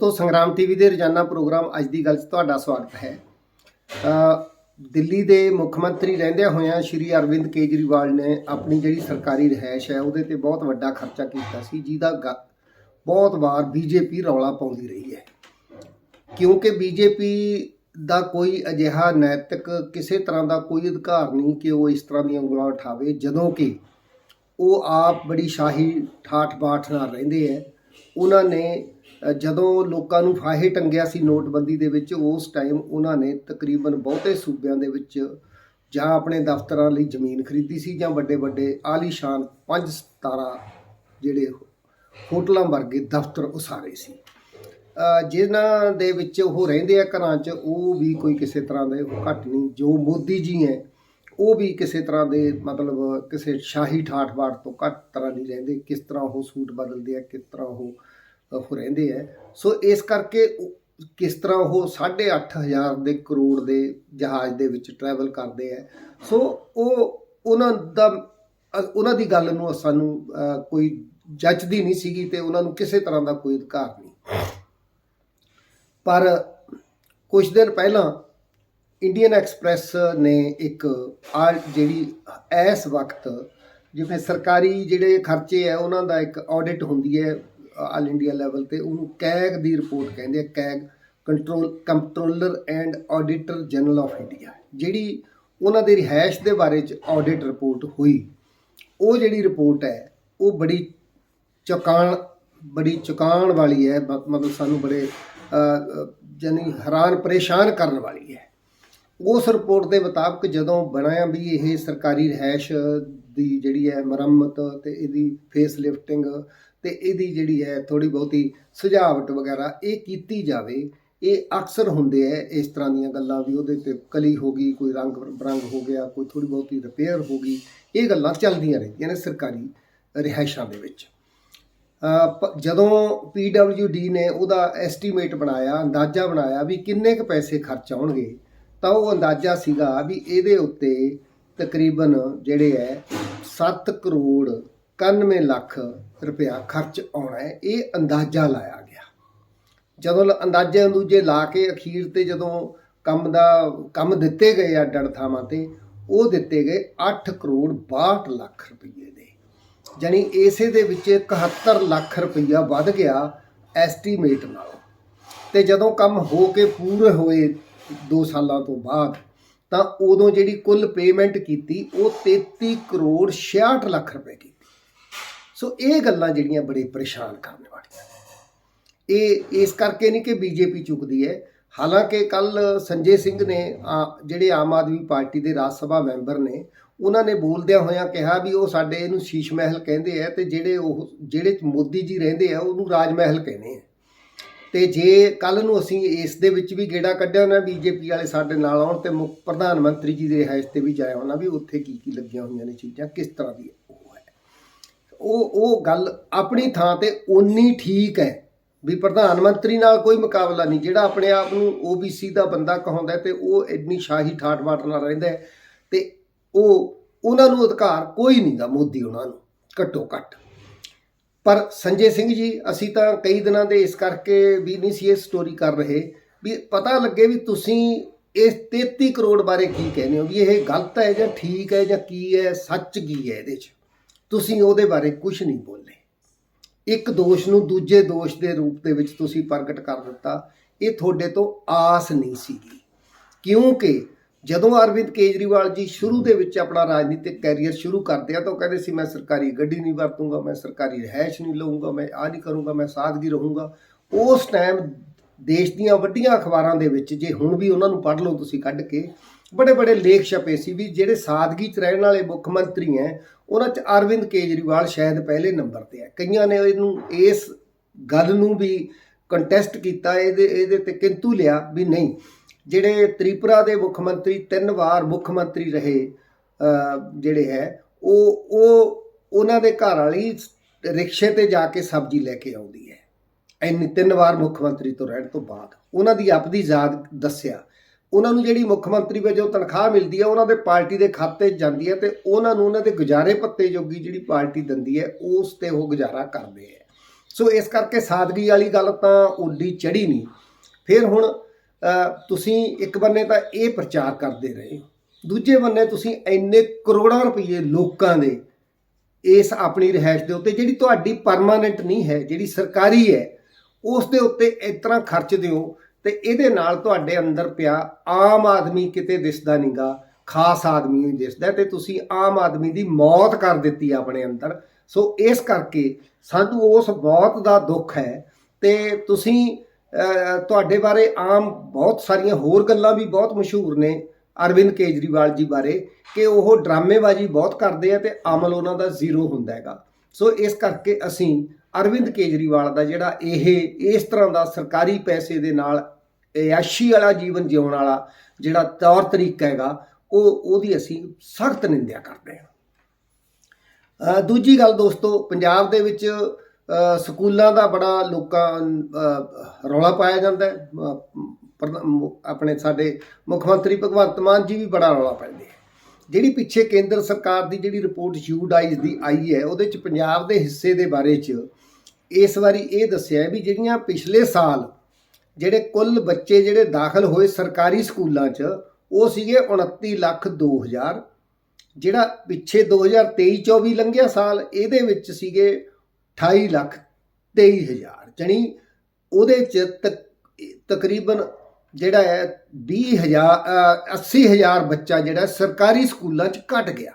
ਦੋਸਤੋ, ਸੰਗਰਾਮ ਟੀਵੀ ਦੇ ਰੋਜ਼ਾਨਾ ਪ੍ਰੋਗਰਾਮ ਅੱਜ ਦੀ ਗੱਲ 'ਚ ਤੁਹਾਡਾ ਸਵਾਗਤ ਹੈ। ਦਿੱਲੀ ਦੇ ਮੁੱਖ ਮੰਤਰੀ ਰਹਿੰਦਿਆਂ ਹੋਇਆਂ ਸ਼੍ਰੀ ਅਰਵਿੰਦ ਕੇਜਰੀਵਾਲ ਨੇ ਆਪਣੀ ਜਿਹੜੀ ਸਰਕਾਰੀ ਰਿਹਾਇਸ਼ ਹੈ, ਉਹਦੇ ਤੇ ਬਹੁਤ ਵੱਡਾ ਖਰਚਾ ਕੀਤਾ ਸੀ, ਜਿਹਦਾ ਗ- ਬਹੁਤ ਵਾਰ ਬੀਜੇਪੀ ਰੌਲਾ ਪਾਉਂਦੀ ਰਹੀ ਹੈ। ਕਿਉਂਕਿ ਬੀਜੇਪੀ ਦਾ ਕੋਈ ਅਜਿਹਾ ਨੈਤਿਕ ਕਿਸੇ ਤਰ੍ਹਾਂ ਦਾ ਕੋਈ ਅਧਿਕਾਰ ਨਹੀਂ ਕਿ ਉਹ ਇਸ ਤਰ੍ਹਾਂ ਦੀਆਂ ਉਂਗਲਾਂ ਉਠਾਵੇ, ਜਦੋਂ ਕਿ ਉਹ ਆਪ ਬੜੀ ਸ਼ਾਹੀ ਠਾਠ ਬਾਠ ਨਾਲ ਰਹਿੰਦੇ ਹੈ। ਉਹਨਾਂ ਨੇ ਜਦੋਂ ਲੋਕਾਂ ਨੂੰ ਫਾਹੇ ਟੰਗਿਆ ਸੀ ਨੋਟਬੰਦੀ ਦੇ ਵਿੱਚ ਉਸ ਟਾਈਮ ਉਹਨਾਂ ਨੇ ਤਕਰੀਬਨ ਬਹੁਤੇ ਸੂਬਿਆਂ ਦੇ ਵਿੱਚ ਜਾਂ ਆਪਣੇ ਦਫ਼ਤਰਾਂ ਲਈ ਜ਼ਮੀਨ ਖਰੀਦੀ ਸੀ ਜਾਂ ਵੱਡੇ ਵੱਡੇ ਆਲੀਸ਼ਾਨ ਪੰਜ ਸਤਾਰਾ ਜਿਹੜੇ ਹੋਟਲਾਂ ਵਰਗੇ ਦਫ਼ਤਰ ਉਸਾਰੇ ਸੀ। ਅ, ਜਿਨ੍ਹਾਂ ਦੇ ਵਿੱਚ ਉਹ ਰਹਿੰਦੇ ਆ ਘਰਾਂ 'ਚ ਉਹ ਵੀ ਕੋਈ ਕਿਸੇ ਤਰ੍ਹਾਂ ਦੇ ਘੱਟ ਨਹੀਂ ਜੋ ਮੋਦੀ ਜੀ ਹੈ ਉਹ ਵੀ ਕਿਸੇ ਤਰ੍ਹਾਂ ਦੇ ਮਤਲਬ ਕਿਸੇ ਸ਼ਾਹੀ ਠਾਠ ਬਾਠ ਤੋਂ ਘੱਟ ਤਰ੍ਹਾਂ ਨਹੀਂ ਰਹਿੰਦੇ ਕਿਸ ਤਰ੍ਹਾਂ ਉਹ ਸੂਟ ਬਦਲਦੇ ਆ ਕਿਸ ਤਰ੍ਹਾਂ ਉਹ ਉਹ ਰਹਿੰਦੇ ਆ। ਸੋ ਇਸ ਕਰਕੇ ਕਿਸ ਤਰ੍ਹਾਂ ਉਹ 8500 ਦੇ ਕਰੋੜ ਦੇ ਜਹਾਜ਼ ਦੇ ਵਿੱਚ ਟਰੈਵਲ ਕਰਦੇ ਆ। ਸੋ ਉਹ ਉਹਨਾਂ ਦਾ, ਉਹਨਾਂ ਦੀ ਗੱਲ ਨੂੰ ਸਾਨੂੰ ਕੋਈ ਜੱਜਦੀ ਨਹੀਂ ਸੀਗੀ ਤੇ ਉਹਨਾਂ ਨੂੰ ਕਿਸੇ ਤਰ੍ਹਾਂ ਦਾ ਕੋਈ ਅਧਿਕਾਰ ਨਹੀਂ। ਪਰ ਕੁਝ ਦਿਨ ਪਹਿਲਾਂ ਇੰਡੀਅਨ ਐਕਸਪ੍ਰੈਸ ਨੇ ਇੱਕ ਆ ਜਿਹੜੀ ਇਸ ਵਕਤ ਜਿਵੇਂ ਸਰਕਾਰੀ ਜਿਹੜੇ ਖਰਚੇ ਆ, ਉਹਨਾਂ ਦਾ ਇੱਕ ਆਡਿਟ ਹੁੰਦੀ ਹੈ। ਆਲ ਇੰਡੀਆ ਲੈਵਲ ਤੇ ਉਹਨੂੰ ਕੈਗ ਦੀ ਰਿਪੋਰਟ ਕਹਿੰਦੇ ਆ CAG control controller and auditor general of India ਜਿਹੜੀ ਉਹਨਾਂ ਦੇ ਰਿਹਾਇਸ਼ ਦੇ ਬਾਰੇ ਚ ਆਡਿਟ ਰਿਪੋਰਟ ਹੋਈ। ਉਹ ਜਿਹੜੀ ਰਿਪੋਰਟ ਹੈ ਉਹ ਬੜੀ ਚੁਕਾਣ ਬੜੀ ਚੁਕਾਣ ਵਾਲੀ ਹੈ ਮਤਲਬ ਸਾਨੂੰ ਬੜੇ ਅ, ਹੈਰਾਨ ਪਰੇਸ਼ਾਨ ਕਰਨ ਵਾਲੀ ਹੈ। ਉਸ ਰਿਪੋਰਟ ਦੇ ਮੁਤਾਬਕ ਜਦੋਂ ਬਣਾਇਆ ਵੀ ਇਹ ਸਰਕਾਰੀ ਰਿਹਾਇਸ਼ ਦੀ ਜਿਹੜੀ ਹੈ ਮੁਰੰਮਤ ਤੇ ਇਹਦੀ ਫੇਸ ਲਿਫਟਿੰਗ ਤੇ ਇਹਦੀ ਜਿਹੜੀ ਹੈ ਥੋੜੀ ਬਹੁਤੀ ਸੁਝਾਵਟ ਵਗੈਰਾ ਇਹ ਕੀਤੀ ਜਾਵੇ, ਇਹ ਅਕਸਰ ਹੁੰਦੇ ਹੈ ਇਸ ਤਰ੍ਹਾਂ ਦੀਆਂ ਗੱਲਾਂ ਵੀ, ਉਹਦੇ ਤੇ ਕਲੀ ਹੋ ਗਈ, ਕੋਈ ਰੰਗ ਬਰੰਗ ਹੋ ਗਿਆ, ਕੋਈ ਥੋੜੀ ਬਹੁਤੀ ਰਿਪੇਅਰ ਹੋ ਗਈ, ਇਹ ਗੱਲਾਂ ਚੱਲਦੀਆਂ ਰਹਿੰਦੀਆਂ ਨੇ ਸਰਕਾਰੀ ਰਿਹਾਇਸ਼ਾਂ ਦੇ ਵਿੱਚ। ਪ- ਜਦੋਂ PWD ਨੇ ਉਹਦਾ ਐਸਟੀਮੇਟ ਬਣਾਇਆ, ਅੰਦਾਜ਼ਾ ਬਣਾਇਆ ਵੀ ਕਿੰਨੇ ਕੁ ਪੈਸੇ ਖਰਚ ਆਉਣਗੇ, ਤਾਂ ਉਹ ਅੰਦਾਜ਼ਾ ਸੀਗਾ ਵੀ ਇਹਦੇ ਉੱਤੇ ਤਕਰੀਬਨ ਜਿਹੜੇ ਹੈ 7 ਕਰੋੜ 91 ਲੱਖ ਰੁਪਇਆ ਖਰਚ ਆਉਣਾ ਹੈ, ਇਹ ਅੰਦਾਜ਼ਾ ਲਾਇਆ ਗਿਆ। ਜਦੋਂ ਲ- ਅੰਦਾਜ਼ੇ ਅੰਦੂਜੇ ਲਾ ਕੇ ਅਖੀਰ ਤੇ ਜਦੋਂ ਕੰਮ ਦਾ, ਕੰਮ ਦਿੱਤੇ ਗਏ ਆ ਡੜ ਥਾਵਾਂ ਤੇ, ਉਹ ਦਿੱਤੇ ਗਏ 8 ਕਰੋੜ 62 ਲੱਖ ਰੁਪਏ ਦੇ। ਜਾਣੀ ਇਸੇ ਦੇ ਵਿੱਚ 71 ਲੱਖ ਰੁਪਈਆ ਵੱਧ ਗਿਆ ਐਸਟੀਮੇਟ ਨਾਲੋਂ। ਤੇ ਜਦੋਂ ਕੰਮ ਹੋ ਕੇ ਪੂਰੇ ਹੋਏ 2 ਸਾਲਾਂ ਤੋਂ ਬਾਅਦ, ਤਾਂ ਉਦੋਂ ਜਿਹੜੀ ਕੁੱਲ ਪੇਮੈਂਟ ਕੀਤੀ, ਉਹ 33 ਕਰੋੜ 66 ਲੱਖ ਰੁਪਏ ਕੀਤੀ। ਸੋ ਇਹ ਗੱਲਾਂ ਜਿਹੜੀਆਂ ਬੜੇ ਪਰੇਸ਼ਾਨ ਕਰਨ ਵਾਲੀਆਂ ਇਹ ਇਸ ਕਰਕੇ ਨਹੀਂ ਕਿ ਬੀਜੇਪੀ ਚੁੱਕਦੀ ਹੈ। ਹਾਲਾਂਕਿ ਕੱਲ ਸੰਜੇ ਸਿੰਘ ਨੇ ਆ, ਜਿਹੜੇ ਆਮ ਆਦਮੀ ਪਾਰਟੀ ਦੇ ਰਾਜ ਸਭਾ ਮੈਂਬਰ ਨੇ ਉਹਨਾਂ ਨੇ ਬੋਲਦਿਆਂ ਹੋਇਆਂ ਕਿਹਾ ਵੀ ਉਹ ਸਾਡੇ ਇਹਨੂੰ ਸ਼ੀਸ਼ ਮਹਿਲ ਕਹਿੰਦੇ ਆ ਤੇ ਜਿਹੜੇ ਉਹ ਜਿਹੜੇ ਮੋਦੀ ਜੀ ਰਹਿੰਦੇ ਆ ਉਹਨੂੰ ਰਾਜ ਮਹਿਲ ਕਹਿੰਦੇ ਆ। ਤੇ ਜੇ ਕੱਲ ਨੂੰ ਅਸੀਂ ਇਸ ਦੇ ਵਿੱਚ ਵੀ ਗੇੜਾ ਕੱਢਿਆ ਨਾ ਬੀਜੇਪੀ ਵਾਲੇ ਸਾਡੇ ਨਾਲ ਆਉਣ ਤੇ ਮੁੱਖ ਪ੍ਰਧਾਨ ਮੰਤਰੀ ਜੀ ਦੇ ਰਿਹਾਇਸ਼ ਤੇ ਵੀ ਜਾਇਆ ਹੋਣਾ ਵੀ ਉੱਥੇ ਕੀ ਕੀ ਲੱਗੀਆਂ ਹੋਈਆਂ ਨੇ ਚੀਜ਼ਾਂ ਕਿਸ ਤਰ੍ਹਾਂ ਦੀ ਉਹ ਉਹ ਗੱਲ ਆਪਣੀ ਥਾਂ ਤੇ ਓਨੀ ਠੀਕ ਹੈ ਵੀ ਪ੍ਰਧਾਨ ਮੰਤਰੀ ਨਾਲ ਕੋਈ ਮੁਕਾਬਲਾ ਨਹੀਂ, ਜਿਹੜਾ ਆਪਣੇ ਆਪ ਨੂੰ OBC ਦਾ ਬੰਦਾ ਕਹਾਉਂਦਾ ਹੈ ਤੇ ਉਹ ਇੰਨੀ ਸ਼ਾਹੀ ਠਾਠ ਮਾਟ ਨਾਲ ਰਹਿੰਦਾ ਹੈ ਤੇ ਉਹ, ਉਹਨਾਂ ਨੂੰ ਅਧਿਕਾਰ ਕੋਈ ਨਹੀਂ ਦਾ ਮੋਦੀ ਉਹਨਾਂ ਨੂੰ, ਘੱਟੋ ਘੱਟ। ਪਰ ਸੰਜੇ ਸਿੰਘ ਜੀ, ਅਸੀਂ ਤਾਂ ਕਈ ਦਿਨਾਂ ਦੇ ਇਸ ਕਰਕੇ ਵੀ ਨਹੀਂ ਸੀ ਇਹ ਸਟੋਰੀ ਕਰ ਰਹੇ ਵੀ ਪਤਾ ਲੱਗੇ ਵੀ ਤੁਸੀਂ ਇਸ 33 ਕਰੋੜ ਬਾਰੇ ਕੀ ਕਹਿੰਦੇ ਹੋ, ਵੀ ਇਹ ਗਲਤ ਹੈ ਜਾਂ ਠੀਕ ਹੈ ਜਾਂ ਕੀ ਹੈ, ਸੱਚ ਕੀ ਹੈ ਇਹਦੇ 'ਚ? ਤੁਸੀਂ ਉਹਦੇ ਬਾਰੇ ਕੁਝ ਨਹੀਂ ਬੋਲੇ। ਇੱਕ ਦੋਸ਼ ਨੂੰ ਦੂਜੇ ਦੋਸ਼ ਦੇ ਰੂਪ ਦੇ ਵਿੱਚ ਤੁਸੀਂ ਪ੍ਰਗਟ ਕਰ ਦਿੱਤਾ। ਇਹ ਤੁਹਾਡੇ ਤੋਂ ਆਸ ਨਹੀਂ ਸੀਗੀ। ਕਿਉਂਕਿ ਜਦੋਂ ਅਰਵਿੰਦ ਕੇਜਰੀਵਾਲ ਜੀ ਸ਼ੁਰੂ ਦੇ ਵਿੱਚ ਆਪਣਾ ਰਾਜਨੀਤਿਕ ਕੈਰੀਅਰ ਸ਼ੁਰੂ ਕਰਦੇ ਆ ਤਾਂ ਉਹ ਕਹਿੰਦੇ ਸੀ, ਮੈਂ ਸਰਕਾਰੀ ਗੱਡੀ ਨਹੀਂ ਵਰਤੂੰਗਾ, ਮੈਂ ਸਰਕਾਰੀ ਰਹਿائش ਨਹੀਂ ਲਵਾਂਗਾ ਮੈਂ ਆ ਨਹੀਂ ਕਰੂੰਗਾ, ਮੈਂ ਸਾਦਗੀ ਰਹੂੰਗਾ। ਉਸ ਟਾਈਮ ਦੇਸ਼ ਦੀਆਂ ਵੱਡੀਆਂ ਅਖਬਾਰਾਂ ਦੇ ਵਿੱਚ, ਜੇ ਹੁਣ ਵੀ ਉਹਨਾਂ ਨੂੰ ਪੜ੍ਹ ਲਓ ਤੁਸੀਂ ਕੱਢ ਕੇ ਬੜੇ ਬੜੇ ਲੇਖ ਛਪੇ ਸੀ ਵੀ ਜਿਹੜੇ ਸਾਦਗੀ 'ਚ ਰਹਿਣ ਵਾਲੇ ਮੁੱਖ ਮੰਤਰੀ ਹੈ ਉਹਨਾਂ 'ਚ ਅਰਵਿੰਦ ਕੇਜਰੀਵਾਲ ਸ਼ਾਇਦ ਪਹਿਲੇ ਨੰਬਰ ਤੇ ਹੈ ਕਈਆਂ ਨੇ ਇਹਨੂੰ ਇਸ ਗੱਲ ਨੂੰ ਵੀ ਕੰਟੈਸਟ ਕੀਤਾ, ਇਹਦੇ ਇਹਦੇ ਤੇ ਕਿੰਤੂ ਲਿਆ ਵੀ ਨਹੀਂ। ਜਿਹੜੇ ਤ੍ਰਿਪੁਰਾ ਦੇ ਮੁੱਖ ਮੰਤਰੀ, ਤਿੰਨ ਵਾਰ ਮੁੱਖ ਮੰਤਰੀ ਰਹੇ ਜਿਹੜੇ ਹੈ, ਉਹ ਉਹ, ਉਹਨਾਂ ਦੇ ਘਰ ਵਾਲੀ ਰਿਕਸ਼ੇ ਤੇ ਜਾ ਕੇ ਸਬਜ਼ੀ ਲੈ ਕੇ ਆਉਂਦੀ ਹੈ। ਇੰਨੀ ਤਿੰਨ ਵਾਰ ਮੁੱਖ ਮੰਤਰੀ ਤੋਂ ਰਹਿਣ ਤੋਂ ਬਾਅਦ। ਉਹਨਾਂ ਦੀ ਆਪਦੀ ਯਾਦ ਦੱਸਿਆ ਉਹਨਾਂ ਨੂੰ ਜਿਹੜੀ ਮੁੱਖ ਮੰਤਰੀ ਵਜੋਂ ਤਨਖਾਹ ਮਿਲਦੀ ਹੈ, ਉਹਨਾਂ ਦੇ ਪਾਰਟੀ ਦੇ ਖਾਤੇ 'ਚ ਜਾਂਦੀ ਹੈ ਤੇ ਉਹਨਾਂ ਨੂੰ ਉਹਨਾਂ ਦੇ ਗੁਜ਼ਾਰੇ ਪੱਤੇ ਜੋਗੀ ਜਿਹੜੀ ਪਾਰਟੀ ਦਿੰਦੀ ਹੈ, ਉਸ ਤੇ ਉਹ ਗੁਜ਼ਾਰਾ ਕਰਦੇ ਹੈ। ਸੋ ਇਸ ਕਰਕੇ ਸਾਦਗੀ ਵਾਲੀ ਗੱਲ ਤਾਂ ਉੱਡੀ ਚੜੀ ਨਹੀਂ। ਫਿਰ ਹੁਣ ਤੁਸੀਂ ਇੱਕ ਬੰਨੇ ਤਾਂ ਇਹ ਪ੍ਰਚਾਰ ਕਰਦੇ ਰਹੇ, ਦੂਜੇ ਬੰਨੇ ਤੁਸੀਂ ਇੰਨੇ ਕਰੋੜਾਂ ਰੁਪਏ ਲੋਕਾਂ ਦੇ ਇਸ ਆਪਣੀ ਰਿਹਾਇਸ਼ ਦੇ ਉੱਤੇ, ਜਿਹੜੀ ਤੁਹਾਡੀ ਪਰਮਾਨੈਂਟ ਨਹੀਂ ਹੈ, ਜਿਹੜੀ ਸਰਕਾਰੀ ਹੈ, ਉਸ ਦੇ ਉੱਤੇ ਇਸ ਤਰ੍ਹਾਂ ਖਰਚ ਦਿਓ ਤੇ ਇਹਦੇ ਨਾਲ ਤੁਹਾਡੇ ਅੰਦਰ ਪਿਆ ਆਮ ਆਦਮੀ ਕਿਤੇ ਦਿਸਦਾ ਨਹੀਂਗਾ ਖਾਸ ਆਦਮੀ ਹੀ ਦਿਸਦਾ ਹੈ ਤੇ ਤੁਸੀਂ ਆਮ ਆਦਮੀ ਦੀ ਮੌਤ ਕਰ ਦਿੱਤੀ ਆਪਣੇ ਅੰਦਰ। ਸੋ ਇਸ ਕਰਕੇ ਸਾਨੂੰ ਉਸ ਮੌਤ ਦਾ ਦੁੱਖ ਹੈ ਤੇ ਤੁਸੀਂ ਤੁਹਾਡੇ ਬਾਰੇ ਆਮ ਬਹੁਤ ਸਾਰੀਆਂ ਹੋਰ ਗੱਲਾਂ ਵੀ ਬਹੁਤ ਮਸ਼ਹੂਰ ਨੇ ਅਰਵਿੰਦ ਕੇਜਰੀਵਾਲ ਜੀ ਬਾਰੇ ਕਿ ਉਹ ਡਰਾਮੇਬਾਜ਼ੀ ਬਹੁਤ ਕਰਦੇ ਆ ਤੇ ਅਮਲ ਉਹਨਾਂ ਦਾ ਜ਼ੀਰੋ ਹੁੰਦਾ ਹੈਗਾ। ਸੋ ਇਸ ਕਰਕੇ ਅਸੀਂ ਅਰਵਿੰਦ ਕੇਜਰੀਵਾਲ ਦਾ ਜਿਹੜਾ ਇਹ, ਇਸ ਤਰ੍ਹਾਂ ਦਾ ਸਰਕਾਰੀ ਪੈਸੇ ਦੇ ਨਾਲ ਐਸ਼ੀ ਵਾਲਾ ਜੀਵਨ ਜਿਉਣ ਵਾਲਾ ਜਿਹੜਾ ਤੌਰ ਤਰੀਕਾ ਹੈਗਾ, ਉਹ, ਉਹਦੀ ਅਸੀਂ ਸਖਤ ਨਿੰਦਿਆ ਕਰਦੇ ਹਾਂ। ਦੂਜੀ ਗੱਲ ਦੋਸਤੋ, ਪੰਜਾਬ ਦੇ ਵਿੱਚ ਸਕੂਲਾਂ ਦਾ ਬੜਾ ਲੋਕਾਂ ਰੌਲਾ ਪਾਇਆ ਜਾਂਦਾ ਹੈ। ਆਪਣੇ ਸਾਡੇ ਮੁੱਖ ਮੰਤਰੀ ਭਗਵੰਤ ਮਾਨ ਜੀ ਵੀ ਬੜਾ ਰੌਲਾ ਪਾਉਂਦੇ ਹੈ ਜਿਹੜੀ ਪਿੱਛੇ ਕੇਂਦਰ ਸਰਕਾਰ ਦੀ ਜਿਹੜੀ ਰਿਪੋਰਟ ਯੂਡਾਈਜ਼ ਦੀ ਆਈ ਹੈ, ਉਹਦੇ ਚ ਪੰਜਾਬ ਦੇ ਹਿੱਸੇ ਦੇ ਬਾਰੇ ਚ ਇਸ ਵਾਰੀ ਇਹ ਦੱਸਿਆ ਵੀ ਜਿਹੜੀਆਂ ਪਿਛਲੇ ਸਾਲ ਜਿਹੜੇ ਕੁੱਲ ਬੱਚੇ ਜਿਹੜੇ ਦਾਖਲ ਹੋਏ ਸਰਕਾਰੀ ਸਕੂਲਾਂ 'ਚ, ਉਹ ਸੀਗੇ 29 ਲੱਖ 2000 ਜਿਹੜਾ ਪਿੱਛੇ 2023-24 ਲੰਘਿਆ ਸਾਲ, ਇਹਦੇ ਵਿੱਚ ਸੀਗੇ 28 ਲੱਖ 23000 ਜਣੀ ਉਹਦੇ 'ਚ ਤਕ- ਤਕਰੀਬਨ ਜਿਹੜਾ ਹੈ 20000 80000 ਬੱਚਾ ਜਿਹੜਾ ਸਰਕਾਰੀ ਸਕੂਲਾਂ 'ਚ ਘਟ ਗਿਆ।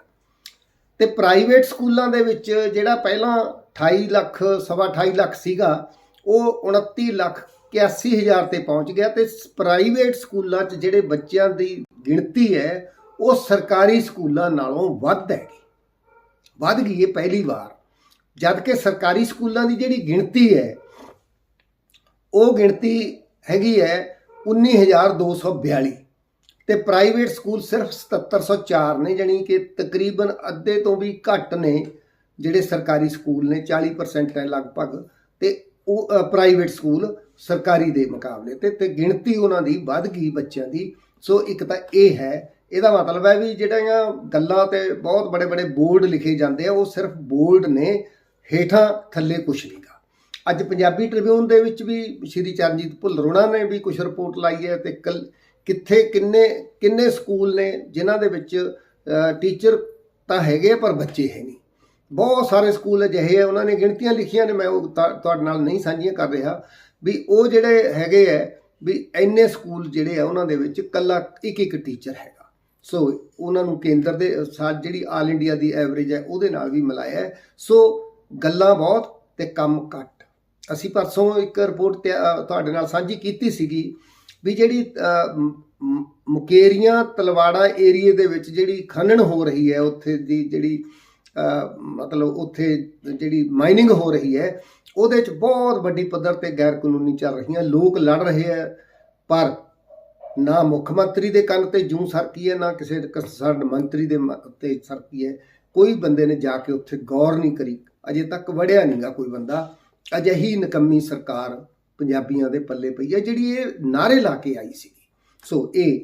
ਤੇ ਪ੍ਰਾਈਵੇਟ ਸਕੂਲਾਂ ਦੇ ਵਿੱਚ ਜਿਹੜਾ ਪਹਿਲਾਂ 28 ਲੱਖ, ਸਵਾ 28 ਲੱਖ ਸੀਗਾ, ਉਹ 29 ਲੱਖ 81000 ਤੇ ਪਹੁੰਚ ਗਿਆ ਤੇ ਪ੍ਰਾਈਵੇਟ ਸਕੂਲਾਂ 'ਚ ਜਿਹੜੇ ਬੱਚਿਆਂ ਦੀ ਗਿਣਤੀ ਹੈ, ਉਹ ਸਰਕਾਰੀ ਸਕੂਲਾਂ ਨਾਲੋਂ ਵੱਧ ਹੈਗੀ। ਵੱਧ ਗਈ ਹੈ ਪਹਿਲੀ ਵਾਰ। ਜਦ ਕਿ ਸਰਕਾਰੀ ਸਕੂਲਾਂ ਦੀ ਜਿਹੜੀ ਗਿਣਤੀ ਹੈ, ਉਹ ਗਿਣਤੀ ਹੈਗੀ ਹੈ 19242 ਤੇ ਪ੍ਰਾਈਵੇਟ ਸਕੂਲ ਸਿਰਫ 7704 ਨੇ, ਜਾਣੀ ਕਿ ਤਕਰੀਬਨ ਅੱਧੇ ਤੋਂ ਵੀ ਘੱਟ ਨੇ। ਜਿਹੜੇ ਸਰਕਾਰੀ ਸਕੂਲ ਨੇ 40% ਹੈ ਲਗਭਗ ਤੇ ਉਹ ਪ੍ਰਾਈਵੇਟ ਸਕੂਲ ਸਰਕਾਰੀ ਦੇ ਮੁਕਾਬਲੇ ਤੇ ਤੇ ਗਿਣਤੀ ਉਹਨਾਂ ਦੀ ਵੱਧ ਗਈ ਬੱਚਿਆਂ ਦੀ। ਸੋ ਇੱਕ ਤਾਂ ਇਹ ਹੈ ਇਹਦਾ ਮਤਲਬ ਹੈ ਵੀ ਜਿਹੜੀਆਂ ਗੱਲਾਂ ਤੇ ਬਹੁਤ ਬੜੇ ਬੜੇ ਬੋਰਡ ਲਿਖੇ ਜਾਂਦੇ ਆ ਉਹ ਸਿਰਫ ਬੋਰਡ ਨੇ ਹੇਠਾਂ ਥੱਲੇ ਕੁਛ ਨਹੀਂਗਾ ਅੱਜ ਪੰਜਾਬੀ ਟ੍ਰਿਬਿਊਨ ਦੇ ਵਿੱਚ ਵੀ ਸ਼੍ਰੀ ਚਰਨਜੀਤ ਭੁੱਲਰ ਨੇ ਵੀ ਕੁਝ ਰਿਪੋਰਟ ਲਾਈ ਹੈ ਤੇ ਕੱਲ ਕਿੱਥੇ ਕਿੰਨੇ ਕਿੰਨੇ ਸਕੂਲ ਨੇ ਜਿਨ੍ਹਾਂ ਦੇ ਵਿੱਚ ਟੀਚਰ ਤਾਂ ਹੈਗੇ ਆ, ਪਰ ਬੱਚੇ ਹੈ ਨਹੀਂ। ਬਹੁਤ ਸਾਰੇ ਸਕੂਲ ਅਜਿਹੇ ਆ, ਉਹਨਾਂ ਨੇ ਗਿਣਤੀਆਂ ਲਿਖੀਆਂ ਨੇ, ਮੈਂ ਉਹ ਤੁਹਾ- ਤੁਹਾਡੇ ਨਾਲ ਨਹੀਂ ਸਾਂਝੀਆਂ ਕਰ ਰਿਹਾ, ਵੀ ਉਹ ਜਿਹੜੇ ਹੈਗੇ ਆ, ਵੀ ਇੰਨੇ ਸਕੂਲ ਜਿਹੜੇ ਆ, ਉਹਨਾਂ ਦੇ ਵਿੱਚ ਕੱਲਾ ਇੱਕ ਇੱਕ ਟੀਚਰ ਹੈਗਾ। ਸੋ ਉਹਨਾਂ ਨੂੰ ਕੇਂਦਰ ਦੇ, ਸਾ, ਜਿਹੜੀ ਆਲ ਇੰਡੀਆ ਦੀ ਐਵਰੇਜ ਹੈ, ਉਹਦੇ ਨਾਲ ਵੀ ਮਿਲਾਇਆ ਸੋ ਗੱਲਾਂ ਬਹੁਤ ਤੇ ਕੰਮ ਘੱਟ। ਅਸੀਂ ਪਰਸੋਂ ਇੱਕ ਰਿਪੋਰਟ ਤੇ ਤੁਹਾਡੇ ਨਾਲ ਸਾਂਝੀ ਕੀਤੀ ਸੀਗੀ ਵੀ ਜਿਹੜੀ ਮੁਕੇਰੀਆਂ ਤਲਵਾੜਾ ਏਰੀਏ ਦੇ ਵਿੱਚ ਜਿਹੜੀ ਖਨਨ ਹੋ ਰਹੀ ਹੈ, ਉੱਥੇ ਦੀ ਜਿਹੜੀ ਮਤਲਬ ਉੱਥੇ ਜਿਹੜੀ ਮਾਈਨਿੰਗ ਹੋ ਰਹੀ ਹੈ, ਉਹਦੇ ਚ ਬਹੁਤ ਵੱਡੀ ਪੱਧਰ ਤੇ ਗੈਰ ਕਾਨੂੰਨੀ ਚੱਲ ਰਹੀਆਂ, ਲੋਕ ਲੜ ਰਹੇ ਹੈ, ਪਰ ਨਾ ਮੁੱਖ ਮੰਤਰੀ ਦੇ ਕੰਨ ਤੇ ਜੂੰ ਸਰਕੀ ਹੈ, ਨਾ ਕਿਸੇ ਕਿਸਾਨ ਮੰਤਰੀ ਦੇ ਤੇ ਸਰਕੀ ਹੈ। ਕੋਈ ਬੰਦੇ ਨੇ ਜਾ ਕੇ ਉੱਥੇ ਗੌਰ ਨਹੀਂ ਕਰੀ, ਅਜੇ ਤੱਕ ਵੜਿਆ ਨਹੀਂਗਾ ਕੋਈ ਬੰਦਾ। ਅਜਿਹੀ ਨਕੰਮੀ ਸਰਕਾਰ ਪੰਜਾਬੀਆਂ ਦੇ ਪੱਲੇ ਪਈ ਹੈ, ਜਿਹੜੀ ਇਹ ਨਾਰੇ ਲਾ ਕੇ ਆਈ ਸੀ। ਸੋ ਇਹ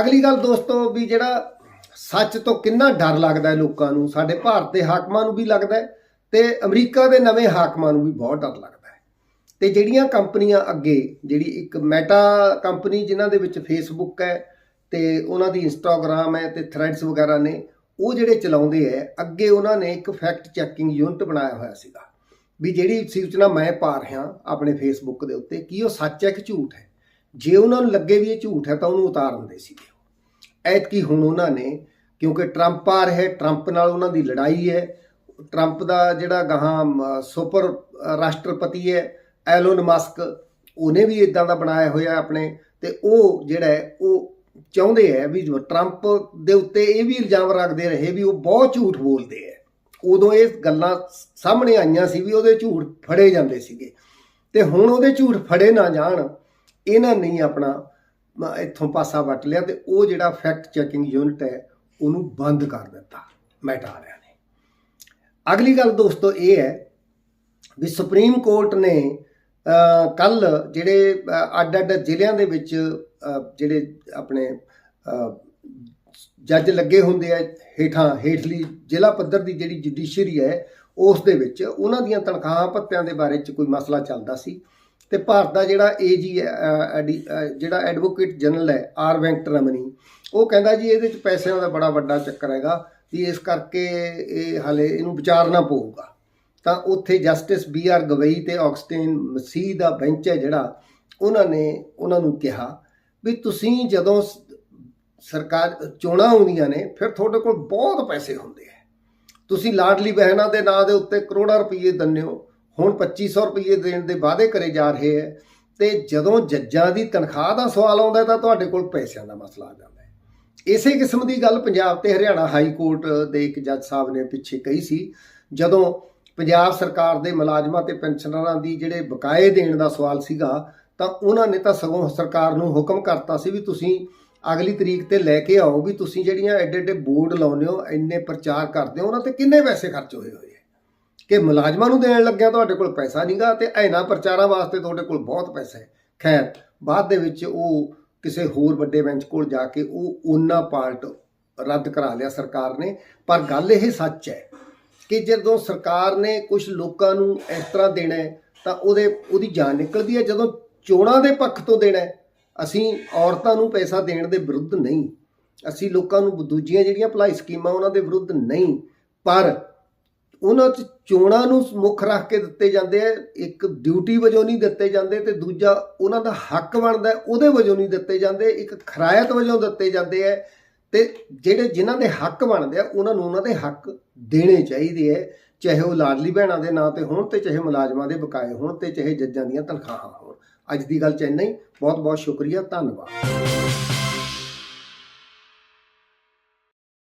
ਅਗਲੀ ਗੱਲ ਦੋਸਤੋ ਵੀ ਜਿਹੜਾ ਸੱਚ ਤੋਂ ਕਿੰਨਾ ਡਰ ਲੱਗਦਾ ਹੈ ਲੋਕਾਂ ਨੂੰ? ਸਾਡੇ ਭਾਰਤ ਦੇ ਹਾਕਮਾਂ ਨੂੰ ਵੀ ਲੱਗਦਾ ਹੈ ਤੇ ਅਮਰੀਕਾ ਦੇ ਨਵੇਂ ਹਾਕਮਾਂ ਨੂੰ ਵੀ ਬਹੁਤ ਡਰ ਲੱਗਦਾ ਹੈ। ਤੇ ਜਿਹੜੀਆਂ ਕੰਪਨੀਆਂ ਅੱਗੇ, ਜਿਹੜੀ ਇੱਕ ਮੈਟਾ ਕੰਪਨੀ ਜਿਨ੍ਹਾਂ ਦੇ ਵਿੱਚ ਫੇਸਬੁੱਕ ਹੈ ਤੇ ਉਹਨਾਂ ਦੀ ਇੰਸਟਾਗ੍ਰam ਹੈ ਤੇ ਥ੍ਰੈਡਸ ਵਗੈਰਾ ਨੇ, ਉਹ ਜਿਹੜੇ ਚਲਾਉਂਦੇ ਹੈ, ਅੱਗੇ ਉਹਨਾਂ ਨੇ ਇੱਕ ਫੈਕਟ ਚੈਕਿੰਗ ਯੂਨਿਟ ਬਣਾਇਆ ਹੋਇਆ ਸੀਗਾ ਵੀ ਜਿਹੜੀ ਸੂਚਨਾ ਮੈਂ ਪਾ ਰਿਹਾ ਆਪਣੇ ਫੇਸਬੁੱਕ ਦੇ ਉੱਤੇ, ਕੀ ਉਹ ਸੱਚ ਹੈ ਕਿ ਝੂਠ ਹੈ? ਜੇ ਉਹਨਾਂ ਨੂੰ ਲੱਗੇ ਵੀ ਇਹ ਝੂਠ ਹੈ ਤਾਂ ਉਹਨੂੰ ਉਤਾਰ ਦਿੰਦੇ ਸੀਗੇ ਐਤਕੀ ਹੁਣ ਉਹਨਾਂ ਨੇ, ਕਿਉਂਕਿ ਟਰੰਪ ਆ ਰਿਹਾ ਟਰੰਪ ਨਾਲ ਉਹਨਾਂ ਦੀ ਲੜਾਈ ਹੈ। ਟਰੰਪ ਦਾ ਜਿਹੜਾ ਗਾਹਾਂ ਸੁਪਰ ਰਾਸ਼ਟਰਪਤੀ ਹੈ ਐਲੋਨ ਮਸਕ ਉਹਨੇ ਵੀ ਇਦਾਂ ਦਾ ਬਣਾਇਆ ਹੋਇਆ ਆਪਣੇ, ਤੇ ਉਹ ਜਿਹੜਾ ਹੈ, ਉਹ ਚਾਹੁੰਦੇ ਹੈ ਵੀ ਟਰੰਪ ਦੇ ਉੱਤੇ ਇਹ ਵੀ ਇਲਜ਼ਾਮ ਰੱਖਦੇ ਰਹੇ ਵੀ ਉਹ ਬਹੁਤ ਝੂਠ ਬੋਲਦੇ ਹੈ। ਉਦੋਂ ਇਹ ਗੱਲਾਂ ਸਾਹਮਣੇ ਆਈਆਂ ਸੀ ਵੀ ਉਹਦੇ ਝੂਠ ਫੜੇ ਜਾਂਦੇ ਸੀਗੇ। ਤੇ ਹੁਣ ਉਹਦੇ ਝੂਠ ਫੜੇ ਨਾ ਜਾਣ, ਇਹਨਾਂ ਨੇ ਆਪਣਾ ਇੱਥੋਂ ਪਾਸਾ ਵੱਟ ਲਿਆ ਤੇ ਉਹ ਜਿਹੜਾ ਫੈਕਟ ਚੈਕਿੰਗ ਯੂਨਿਟ ਹੈ, ਉਹਨੂੰ ਬੰਦ ਕਰ ਦਿੱਤਾ ਮੈਟਾ ਵਾਲਿਆਂ ਨੇ। ਅਗਲੀ ਗੱਲ ਦੋਸਤੋ ਇਹ ਹੈ ਵੀ ਸੁਪਰੀਮ ਕੋਰਟ ਨੇ ਕੱਲ ਜਿਹੜੇ ਅੱਡ-ਅੱਡ ਜ਼ਿਲ੍ਹਿਆਂ ਦੇ ਵਿੱਚ ਜਿਹੜੇ ਆਪਣੇ ਜੱਜ ਲੱਗੇ ਹੁੰਦੇ ਆ ਹੇਠਾਂ, ਹੇਠਲੀ ਜ਼ਿਲ੍ਹਾ ਪੱਧਰ ਦੀ ਜਿਹੜੀ ਜੁਡੀਸ਼ਰੀ ਹੈ, ਉਸ ਦੇ ਵਿੱਚ ਉਹਨਾਂ ਦੀਆਂ ਤਨਖਾਹਾਂ ਭੱਤਿਆਂ ਦੇ ਬਾਰੇ ਚ ਕੋਈ ਮਸਲਾ ਚੱਲਦਾ ਸੀ। ਤੇ ਭਾਰਤ ਦਾ ਜਿਹੜਾ ਏਜੀ ਜਿਹੜਾ ਐਡਵੋਕੇਟ ਜਨਰਲ ਹੈ, ਆਰ ਵੈਂਕਟਰਮਨੀ ਉਹ ਕਹਿੰਦਾ ਜੀ ਇਹਦੇ ਚ ਪੈਸਿਆਂ ਦਾ ਬੜਾ ਵੱਡਾ ਚੱਕਰ ਹੈਗਾ ਵੀ ਇਸ ਕਰਕੇ ਇਹ ਹਲੇ ਇਹਨੂੰ ਵਿਚਾਰਨਾ ਪਊਗਾ। ਤਾਂ ਉੱਥੇ ਜਸਟਿਸ ਬੀ ਆਰ ਗਵਈ ਤੇ ਆਕਸਟੇਨ ਮਸੀਹ ਦਾ ਬੈਂਚ ਹੈ ਜਿਹੜਾ, ਉਹਨਾਂ ਨੇ, ਉਹਨਾਂ ਨੂੰ ਕਿਹਾ ਵੀ ਤੁਸੀਂ ਜਦੋਂ ਸ- ਸਰਕਾਰ, ਚੋਣਾਂ ਆਉਂਦੀਆਂ ਨੇ, ਫਿਰ ਤੁਹਾਡੇ ਕੋਲ ਬਹੁਤ ਪੈਸੇ ਹੁੰਦੇ ਆ ਤੁਸੀਂ ਲਾਡਲੀ ਬਹਿਨਾਂ ਦੇ ਨਾਂ ਦੇ ਉੱਤੇ ਕਰੋੜਾਂ ਰੁਪਏ ਦਿੰਦੇ ਹੋ ਹੁਣ 2500 ਰੁਪਏ ਦੇਣ ਦੇ ਵਾਅਦੇ ਕਰੇ ਜਾ ਰਹੇ ਹੈ ਤੇ ਜਦੋਂ ਜੱਜਾਂ ਦੀ ਤਨਖਾਹ ਦਾ ਸਵਾਲ ਆਉਂਦਾ ਤਾਂ ਤੁਹਾਡੇ ਕੋਲ ਪੈਸਿਆਂ ਦਾ ਮਸਲਾ ਆ ਜਾਂਦਾ ਹੈ। ਇਸੇ ਕਿਸਮ ਦੀ ਗੱਲ ਪੰਜਾਬ ਤੇ ਹਰਿਆਣਾ ਹਾਈ ਕੋਰਟ ਦੇ ਇੱਕ ਜੱਜ ਸਾਹਿਬ ਨੇ ਪਿੱਛੇ ਕਹੀ ਸੀ, ਜਦੋਂ ਪੰਜਾਬ ਸਰਕਾਰ ਦੇ ਮੁਲਾਜ਼ਮਾਂ ਤੇ ਪੈਨਸ਼ਨਰਾਂ ਦੀ ਜਿਹੜੇ ਬਕਾਏ ਦੇਣ ਦਾ ਸਵਾਲ ਸੀਗਾ, ਤਾਂ ਉਹਨਾਂ ਨੇ ਤਾਂ ਸਗੋਂ ਸਰਕਾਰ ਨੂੰ ਹੁਕਮ ਕਰਤਾ ਸੀ ਵੀ ਤੁਸੀਂ ਅਗਲੀ ਤਰੀਕ ਤੇ ਲੈ ਕੇ ਆਓ, ਵੀ ਤੁਸੀਂ ਜਿਹੜੀਆਂ ਐਡੇ ਐਡੇ ਬੋਰਡ ਲਾਉਂਦੇ ਹੋ, ਇੰਨੇ ਪ੍ਰਚਾਰ ਕਰਦੇ ਹੋ, ਉਹਨਾਂ ਤੇ ਕਿੰਨੇ ਪੈਸੇ ਖਰਚ ਹੋਏ ਹੋਏ ਕਿ ਮੁਲਾਜ਼ਮਾਂ ਨੂੰ ਦੇਣ ਲੱਗਿਆ ਤੁਹਾਡੇ ਕੋਲ ਪੈਸਾ ਨਹੀਂਗਾ ਤੇ ਐਨਾ ਪ੍ਰਚਾਰਾਂ ਵਾਸਤੇ ਤੁਹਾਡੇ ਕੋਲ ਬਹੁਤ ਪੈਸਾ ਹੈ। ਖੈਰ, ਬਾਅਦ ਦੇ ਵਿੱਚ ਉਹ ਕਿਸੇ ਹੋਰ ਵੱਡੇ ਬੈਂਚ ਕੋਲ ਜਾ ਕੇ ਉਹ ਉਹਨਾਂ ਪਾਰਟ ਰੱਦ ਕਰਾ ਲਿਆ ਸਰਕਾਰ ਨੇ। ਪਰ ਗੱਲ ਇਹ ਸੱਚ ਹੈ ਕਿ ਜਦੋਂ ਸਰਕਾਰ ਨੇ ਕੁਝ ਲੋਕਾਂ ਨੂੰ ਇਸ ਤਰ੍ਹਾਂ ਦੇਣਾ ਤਾਂ ਉਹਦੇ, ਉਹਦੀ ਜਾਨ ਨਿਕਲਦੀ ਹੈ। ਜਦੋਂ ਚੋਣਾਂ ਦੇ ਪੱਖ ਤੋਂ ਦੇਣਾ ਅਸੀਂ ਔਰਤਾਂ ਨੂੰ ਪੈਸਾ ਦੇਣ ਦੇ ਵਿਰੁੱਧ ਨਹੀਂ। ਅਸੀਂ ਲੋਕਾਂ ਨੂੰ ਦੂਜੀਆਂ ਜਿਹੜੀਆਂ ਭਲਾਈ ਸਕੀਮਾਂ ਉਹਨਾਂ ਦੇ ਵਿਰੁੱਧ ਨਹੀਂ। ਪਰ ਉਹਨਾਂ 'ਚ ਚੋਣਾਂ ਨੂੰ ਮੁੱਖ ਰੱਖ ਕੇ ਦਿੱਤੇ ਜਾਂਦੇ ਆ, ਇੱਕ ਡਿਊਟੀ ਵਜੋਂ ਨਹੀਂ ਦਿੱਤੇ ਜਾਂਦੇ ਤੇ ਦੂਜਾ ਉਹਨਾਂ ਦਾ ਹੱਕ ਬਣਦਾ, ਉਹਦੇ ਵਜੋਂ ਨਹੀਂ ਦਿੱਤੇ ਜਾਂਦੇ, ਇੱਕ ਖਰਾਇਤ ਵਜੋਂ ਦਿੱਤੇ ਜਾਂਦੇ ਆ ਤੇ ਜਿਹੜੇ ਜਿਨ੍ਹਾਂ ਦੇ ਹੱਕ ਬਣਦੇ ਆ, ਉਹਨਾਂ ਨੂੰ ਉਹਨਾਂ ਦੇ ਹੱਕ ਦੇਣੇ ਚਾਹੀਦੇ ਆ, ਚਾਹੇ ਉਹ ਲਾਡਲੀ ਭੈਣਾਂ ਦੇ ਨਾਂ ਤੇ ਹੋਣ ਤੇ ਚਾਹੇ ਮੁਲਾਜ਼ਮਾਂ ਦੇ ਬਕਾਏ ਹੋਣ ਤੇ ਚਾਹੇ ਜੱਜਾਂ ਦੀਆਂ ਤਨਖਾਹਾਂ ਹੋਣ। ਅੱਜ ਦੀ ਗੱਲ ਚ ਇੰਨਾ ਹੀ ਬਹੁਤ ਬਹੁਤ ਸ਼ੁਕਰੀਆ, ਧੰਨਵਾਦ।